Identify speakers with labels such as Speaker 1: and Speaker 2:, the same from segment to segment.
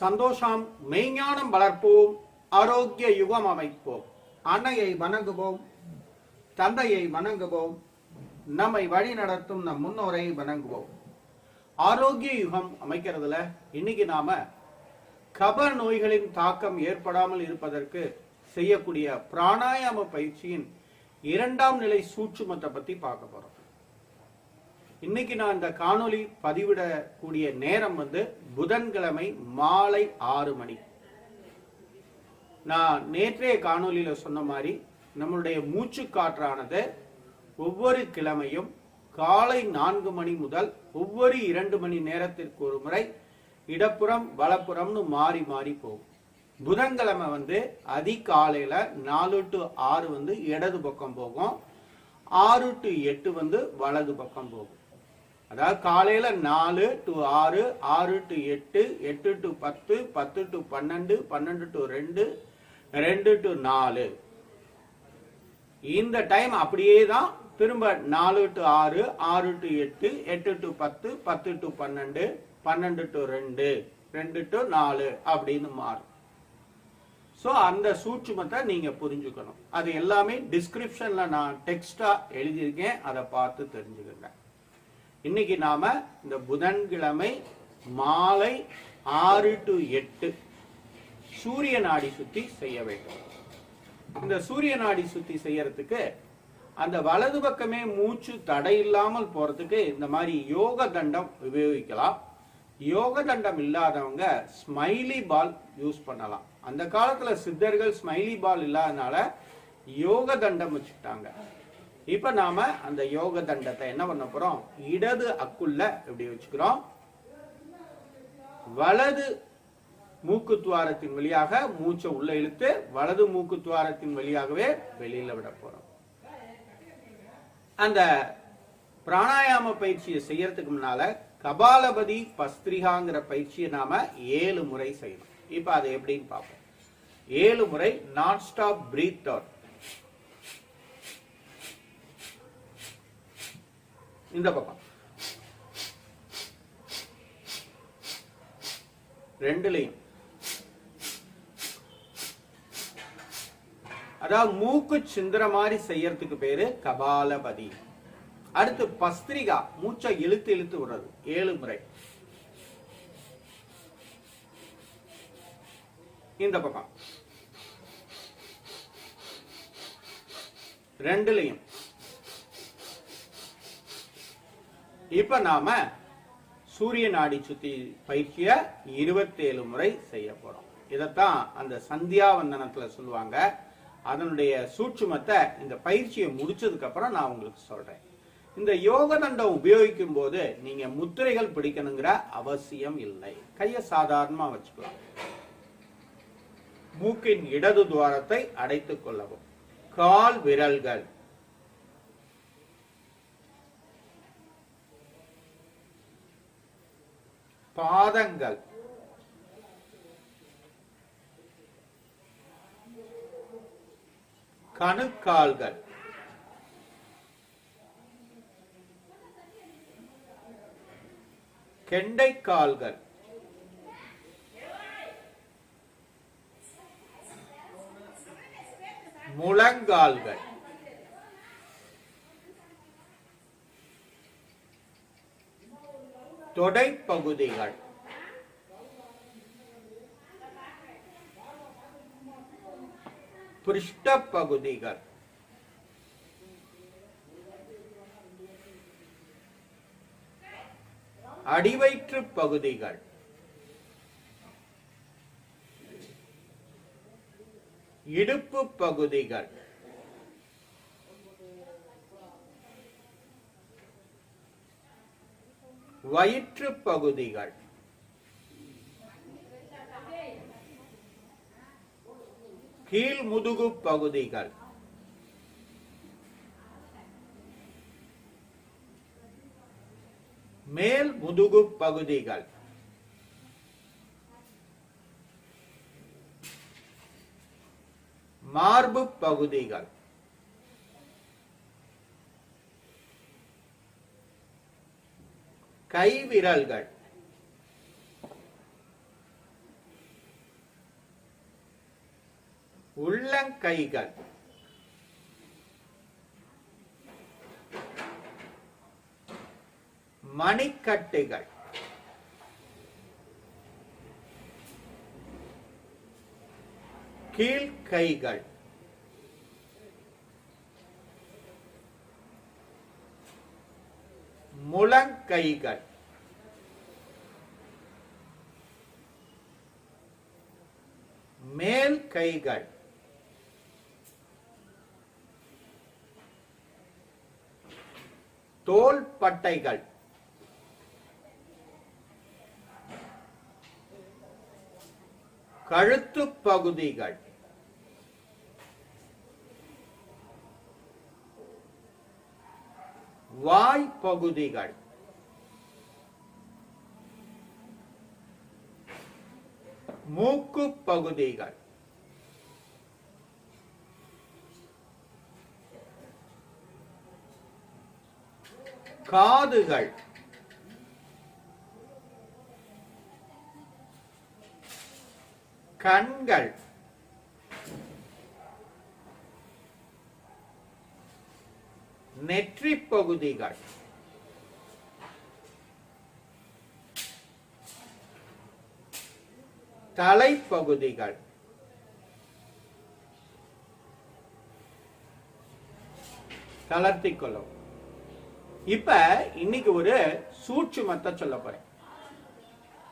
Speaker 1: சந்தோஷம் மெய்ஞானம் வளர்ப்போம் ஆரோக்கிய யுகம் அமைப்போம். அன்னையை வணங்குவோம் தந்தையை வணங்குவோம் நம்மை வழி நடத்தும் நம் முன்னோரை வணங்குவோம். ஆரோக்கிய யுகம் அமைக்கிறதுல இன்னைக்கு நாம கப நோய்களின் தாக்கம் ஏற்படாமல் இருப்பதற்கு செய்யக்கூடிய பிராணாயாம பயிற்சியின் இரண்டாம் நிலை சூட்சுமத்தை பத்தி பார்க்க போறோம். இன்னைக்கு நான் இந்த காணொலி பதிவிடக்கூடிய நேரம் வந்து புதன்கிழமை மாலை ஆறு மணி. நான் நேற்றைய காணொலியில் சொன்ன மாதிரி நம்மளுடைய மூச்சு காற்றானது ஒவ்வொரு கிழமையும் காலை நான்கு மணி முதல் ஒவ்வொரு இரண்டு மணி நேரத்திற்கு ஒரு முறை இடப்புறம் வலப்புறம்னு மாறி மாறி போகும். புதன்கிழமை வந்து அதிகாலையில் நாலு டு ஆறு வந்து இடது பக்கம் போகும். ஆறு டு எட்டு வந்து வலது பக்கம் போகும். அதாவது காலையில் நாலு டு ஆறு ஆறு டு எட்டு எட்டு டு பத்து பத்து டு பன்னெண்டு பன்னெண்டு டு ரெண்டு ரெண்டு டு நாலு. இந்த டைம் அப்படியே தான் திரும்ப நாலு டு ஆறு ஆறு டு எட்டு எட்டு டு பத்து பத்து டு பன்னெண்டு பன்னெண்டு டு ரெண்டு ரெண்டு டு நாலு அப்படின்னு மாறும். ஸோ அந்த சூட்சுமத்தை நீங்கள் புரிஞ்சுக்கணும். அது எல்லாமே டிஸ்கிரிப்ஷனில் நான் டெக்ஸ்டாக எழுதியிருக்கேன். அதை பார்த்து தெரிஞ்சுக்கங்க. இன்னைக்கு நாம இந்த புதன்கிழமை மாலை ஆறு டு எட்டு சூரிய நாடி சுத்தி செய்ய வேண்டும். இந்த சூரிய நாடி சுத்தி செய்யறதுக்கு அந்த வலது பக்கமே மூச்சு தடை இல்லாமல் போறதுக்கு இந்த மாதிரி யோக தண்டம் உபயோகிக்கலாம். யோக தண்டம் இல்லாதவங்க ஸ்மைலி பால் யூஸ் பண்ணலாம். அந்த காலத்துல சித்தர்கள் ஸ்மைலி பால் இல்லாதனால யோக தண்டம் வச்சுட்டாங்க இப்ப நாம அந்த யோக தண்டத்தை என்ன பண்ண போறோம்? இடது அக்குள்ள இப்படி வச்சுக்கிறோம்? வலது மூக்கு துவாரத்தின் வழியாக மூச்சை உள்ள இழுத்து வலது மூக்கு துவாரத்தின் வழியாகவே வெளியில விட போறோம். அந்த பிராணாயாம பயிற்சியை செய்யறதுக்கு முன்னால கபாலபதி பஸ்திரிகாங்கிற பயிற்சியை நாம ஏழு முறை செய்யணும். இப்ப அதை எப்படின்னு பார்ப்போம். ஏழு முறை நான் ஸ்டாப் பிரீத் அவுட் இந்த பக்கம். ரெண்டுலையும். அதாவது மூக்கு சிந்திர மாதிரி செய்யறதுக்கு பேரு கபாலபதி. அடுத்து பஸ்திரிகா மூச்சை இழுத்து இழுத்து விடுறது. ஏழு முறை. இந்த பக்கம். ரெண்டுலையும். இப்ப நாம சூரிய நாடி சுத்தி பயிற்சிய இருபத்தேழு முறை செய்ய போறோம். இதைத்தான் அந்த சந்தியா வந்தனத்துல சொல்லுவாங்க. அதனுடைய சூட்சுமத்தை இந்த பயிற்சியை முடிச்சதுக்கு அப்புறம் நான் உங்களுக்கு சொல்றேன். இந்த யோக தண்டம் உபயோகிக்கும் போது நீங்க முத்திரைகள் பிடிக்கணுங்கிற அவசியம் இல்லை. கைய சாதாரணமா வச்சுக்கலாம். மூக்கின் இடது துவாரத்தை அடைத்துக் கொள்ளவும். கால் விரல்கள். பாதங்கள். கணுக்கால்கள். கெண்டைக்கால்கள். முழங்கால்கள். தொடைப்பகுதிகள். பிருஷ்ட பகுதிகள் அடிவயிற்று பகுதிகள். இடுப்பு பகுதிகள். வயிற்று பகுதிகள். கீழ் முதுகு பகுதிகள். மேல் முதுகு பகுதிகள். மார்பு பகுதிகள். கைவிரல்கள். உள்ளங்கைகள். மணிக்கட்டுகள். கீழ்கைகள். முழங்கைகள். மேல் கைகள். தோல் பட்டைகள். கழுத்து பகுதிகள். வாய் பகுதிகள். மூக்கு பகுதிகள். காதுகள். கண்கள். நெற்றி பகுதிகள் தலைப்பகுதிகள். தளர்த்திக்கொள்ளும். இப்ப இன்னைக்கு ஒரு சூட்சுமத்தை சொல்ல போறேன்.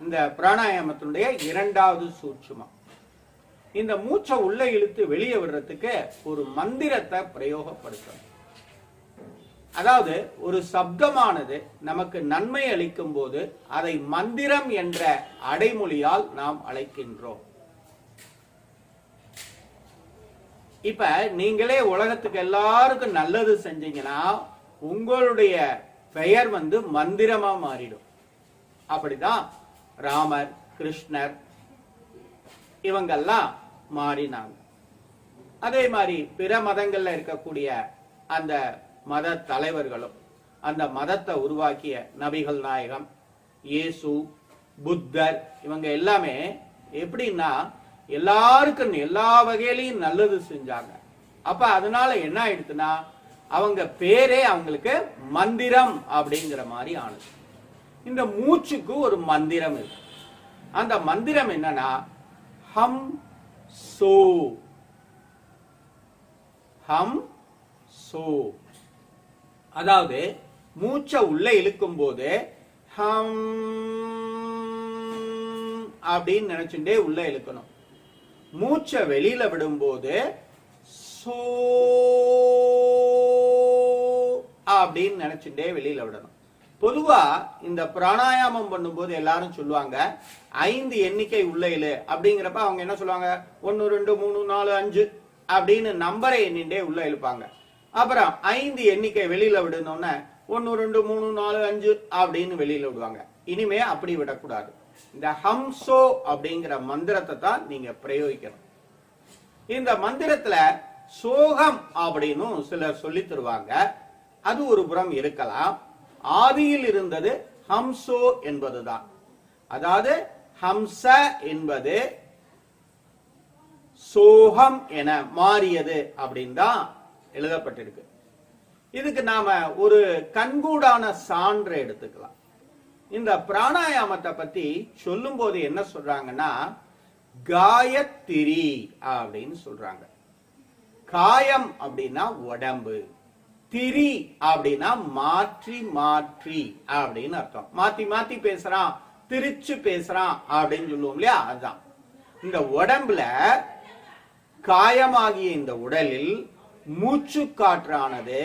Speaker 1: இந்த பிராணாயாமத்தினுடைய இரண்டாவது சூட்சுமம். இந்த மூச்சை உள்ள இழுத்து வெளியே விடுறதுக்கு ஒரு மந்திரத்தை பிரயோகப்படுத்தணும். அதாவது ஒரு சப்தமானது நமக்கு நன்மை அளிக்கும் போது அதை மந்திரம் என்ற அடைமொழியால் நாம் அழைக்கின்றோம். இப்ப நீங்களே உலகத்துக்கு எல்லாருக்கும் நல்லது செஞ்சீங்கன்னா உங்களுடைய பெயர் வந்து மந்திரமா மாறிடும். அப்படிதான் ராமர் கிருஷ்ணர் இவங்கெல்லாம் மாறினாங்க. அதே மாதிரி பிற மதங்கள்ல இருக்கக்கூடிய அந்த மத தலைவர்களும் அந்த மதத்தை உருவாக்கிய நபிகள் நாயகம் இயேசு புத்தர் இவங்க எல்லாமே எப்படின்னா எல்லாருக்கும் எல்லா வகையிலையும் நல்லது செஞ்சாங்க. அப்ப அதனால என்ன ஆயிடுச்சுன்னா அவங்க பேரே அவங்களுக்கு மந்திரம் அப்படிங்கிற மாதிரி ஆனது. இந்த மூச்சுக்கு ஒரு மந்திரம் இருக்கு. அந்த மந்திரம் என்னன்னா ஹம் சோ. ஹம் சோ. அதாவது மூச்சை உள்ள இழுக்கும் போது ஹம் அப்படின்னு நினைச்சுட்டே உள்ள இழுக்கணும். மூச்சை வெளியில விடும்போது சோ அப்படின்னு நினைச்சுட்டே வெளியில விடணும். பொதுவா இந்த பிராணாயாமம் பண்ணும்போது எல்லாரும் சொல்லுவாங்க ஐந்து எண்ணிக்கை உள்ள இழு. அப்படிங்கிறப்ப அவங்க என்ன சொல்லுவாங்க? ஒன்னு ரெண்டு மூணு நாலு அஞ்சு அப்படின்னு நம்பரை எண்ணிண்டே உள்ள இழுப்பாங்க. அப்புறம் ஐந்து எண்ணிக்கை வெளியில விடணும்னா ஒன்னு ரெண்டு மூணு நாலு அஞ்சு அப்படின்னு வெளியில விடுவாங்க. இனிமே அப்படி விடக்கூடாது. இந்த ஹம்சோ அப்படிங்கிற மந்திரத்தை தான் நீங்க பிரயோகிக்கணும். இந்த மந்திரத்துல சோகம் அப்படின்னு சிலர் சொல்லி தருவாங்க. அது ஒரு புறம் இருக்கலாம். ஆதியில் இருந்தது ஹம்சோ என்பதுதான். அதாவது ஹம்ச என்பது சோகம் என மாறியது அப்படின்னு தான் எழுதப்பட்டிருக்கு. இதுக்கு நாம ஒரு கண்கூடான சான்று எடுத்துக்கலாம். இந்த பிராணாயாமத்தை பத்தி சொல்லும் போது என்ன சொல்றாங்கன்னா காயத்திரி அப்படின்னு சொல்றாங்க. காயம் அப்படின்னா உடம்பு திரி அப்படின்னா மாற்றி மாற்றி அப்படின்னு அர்த்தம். மாத்தி மாத்தி பேசுறான் திரிச்சு பேசுறான் அப்படின்னு சொல்லுவோம் இல்லையா? அதுதான். இந்த உடம்புல காயமாகிய இந்த உடலில் மூச்சு காற்றானது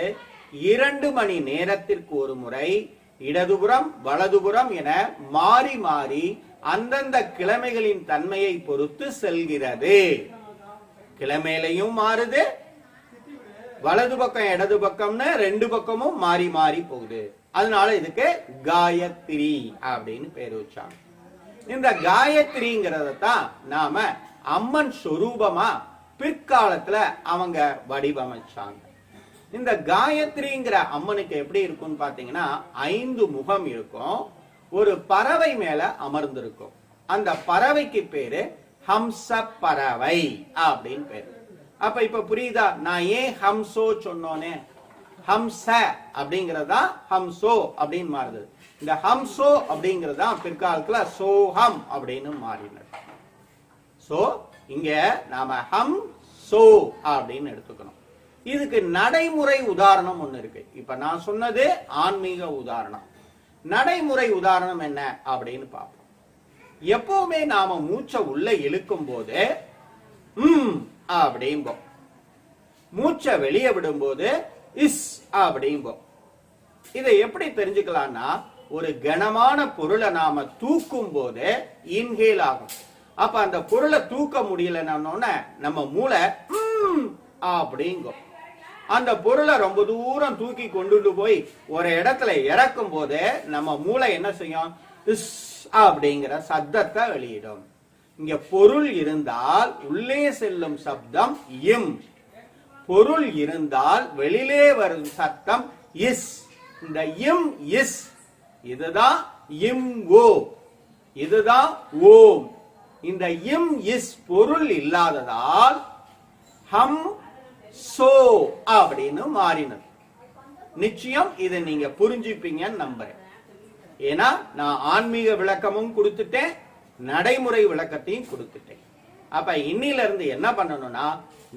Speaker 1: இரண்டு மணி நேரத்திற்கு ஒரு முறை இடதுபுறம் வலதுபுறம் என மாறி மாறி அந்தந்த கிழமைகளின் தன்மையை பொறுத்து செல்கிறது. கிழமையிலையும் மாறுது வலது பக்கம் இடது பக்கம்னு ரெண்டு பக்கமும் மாறி மாறி போகுது. அதனால இதுக்கு காயத்ரி அப்படின்னு பேர் வச்சாங்க. இந்த காயத்ரிங்கிறத தான் நாம அம்மன் சொரூபமா பிற்காலத்துல அவங்க வடிவமைச்சாங்க. இந்த காயத்ரிங்கிற அம்மனுக்கு எப்படி இருக்கும்னு பாத்தீங்கன்னா ஐந்து முகம் இருக்கும் ஒரு பறவை மேல அமர்ந்திருக்கும். அந்த பறவைக்கு பேரு ஹம்ச பறவை அப்படின்னு பேரு. அப்ப இப்ப புரியுதா? நான் ஏன் ஹம்சோ சொன்னோனே? ஹம்ச அப்படிங்கறதா ஹம்சோ அப்படின்னு மாறுது. இந்த ஹம்சோ அப்படிங்கறதா பிற்காலத்துல சோஹம் அப்படின்னு மாறினது. சோ இங்க நாம ஹம் சோ அப்படின்னு எடுத்துக்கணும். இதுக்கு நடைமுறை உதாரணம் ஒண்ணு இருக்கு. இப்ப நான் சொன்னது ஆன்மீக உதாரணம். நடைமுறை உதாரணம் என்ன அப்படின்னு பார்ப்போம். எப்பவுமே நாம மூச்சை உள்ள இழுக்கும் போது ம் அப்படிம்போம். மூச்சை வெளியே விடும்போது இஸ் அப்படிம்போம். இதை எப்படி தெரிஞ்சுக்கலாம்னா ஒரு கனமான பொருளை நாம தூக்கும் போது இன்ஹேல் ஆகும். அப்ப அந்த பொருளை தூக்க முடியலன்னு நம்ம மூளை அப்படிங்கும். அந்த பொருளை ரொம்ப தூரம் தூக்கி கொண்டுட்டு போய் ஒரு இடத்துல இறக்கும் போது நம்ம மூளை என்ன செய்யும்? இஸ் அப்படிங்கிற சத்தத்தை வெளியிடும். இங்க பொருள் இருந்தால் உள்ளே செல்லும் சப்தம் இம். பொருள் இருந்தால் வெளியிலே வரும் சத்தம் இஸ். இந்த இம் இஸ். இதுதான் இம் ஓ இதுதான் ஓம். இந்த இம் இஸ் பொருள் இல்லாததால் ஹம் சோ அப்படின்னு மாறினது. நிச்சயம் இதை நீங்க புரிஞ்சுப்பீங்கன்னு நம்புறேன். ஏன்னா நான் ஆன்மீக விளக்கமும் கொடுத்துட்டேன் நடைமுறை விளக்கத்தையும் கொடுத்துட்டேன். அப்ப இன்னில இருந்து என்ன பண்ணணும்னா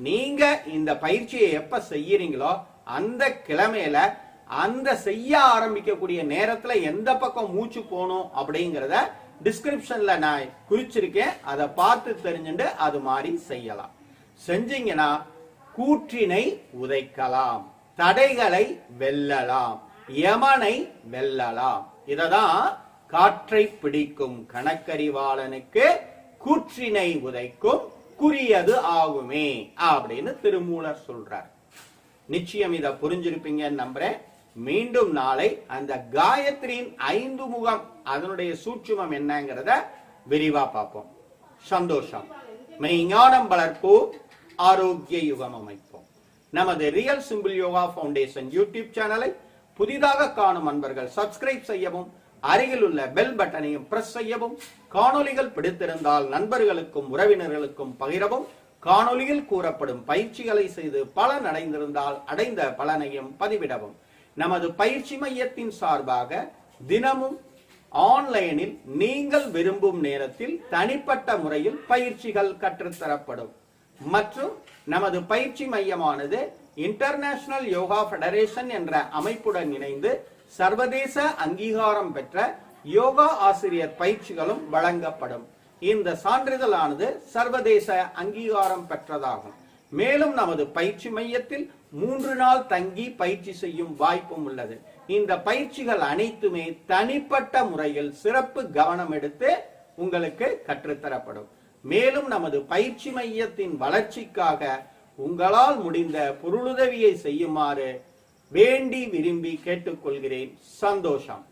Speaker 1: நீங்க இந்த பயிற்சியை எப்ப செய்யறீங்களோ அந்த கிழமையில அந்த செய்ய ஆரம்பிக்கக்கூடிய நேரத்துல எந்த பக்கம் மூச்சு போகணும் அப்படிங்கிறத டிஸ்கிரிப்ஷன்ல நான் குறிச்சிருக்கேன். அதை பார்த்து தெரிஞ்சுட்டு அது மாதிரி செய்யலாம். செஞ்சீங்கன்னா கூற்றினை உதைக்கலாம். தடைகளை வெல்லலாம். யமனை வெல்லலாம். இததான் காற்றை பிடிக்கும் கணக்கறிவாளனுக்கு கூற்றினை உதைக்கும் குறியது ஆகுமே அப்படின்னு திருமூலர் சொல்றார். நிச்சயம் இதை புரிஞ்சிருப்பீங்கன்னு நம்புறேன். மீண்டும் நாளை அந்த காயத்ரியின் ஐந்து முகம் அதனுடைய சூட்சுமம் என்னங்கிறத விரிவா பார்ப்போம். சந்தோஷம். மெய்ஞானம் வளர்ப்பு ஆரோக்கிய யுகம் அமைப்போம். நமது real simple yoga foundation YouTube சேனலை புதிதாக காணும் அன்பர்கள் சப்ஸ்கிரைப் செய்யவும் அருகில் உள்ள பெல் பட்டனையும் பிரஸ் செய்யவும் காணொளிகள் பிடித்திருந்தால் நண்பர்களுக்கும் உறவினர்களுக்கும் பகிரவும் காணொளியில் கூறப்படும் பயிற்சிகளை செய்து பலன் அடைந்திருந்தால் அடைந்த பலனையும் பதிவிடவும். நமது பயிற்சி மையத்தின் சார்பாக தினமும் ஆன்லைனில் நீங்கள் விரும்பும் நேரத்தில் தனிப்பட்ட முறையில் பயிற்சிகள் கற்றுத்தரப்படும். மற்றும் நமது பயிற்சி மையமானது இன்டர்நேஷனல் யோகா ஃபெடரேஷன் என்ற அமைப்புடன் இணைந்து சர்வதேச அங்கீகாரம் பெற்ற யோகா ஆசிரியர் பயிற்சிகளும் வழங்கப்படும். இந்த சான்றிதழானது சர்வதேச அங்கீகாரம் பெற்றதாகும். மேலும் நமது பயிற்சி மையத்தில் மூன்று நாள் தங்கி பயிற்சி செய்யும் வாய்ப்பும் உள்ளது. இந்த பயிற்சிகள் அனைத்துமே தனிப்பட்ட முறையில் சிறப்பு கவனம் எடுத்து உங்களுக்கு கற்றுத்தரப்படும். மேலும் நமது பயிற்சி மையத்தின் வளர்ச்சிக்காக உங்களால் முடிந்த பொருளுதவியை செய்யுமாறு வேண்டி விரும்பி கேட்டுக்கொள்கிறேன். சந்தோஷம்.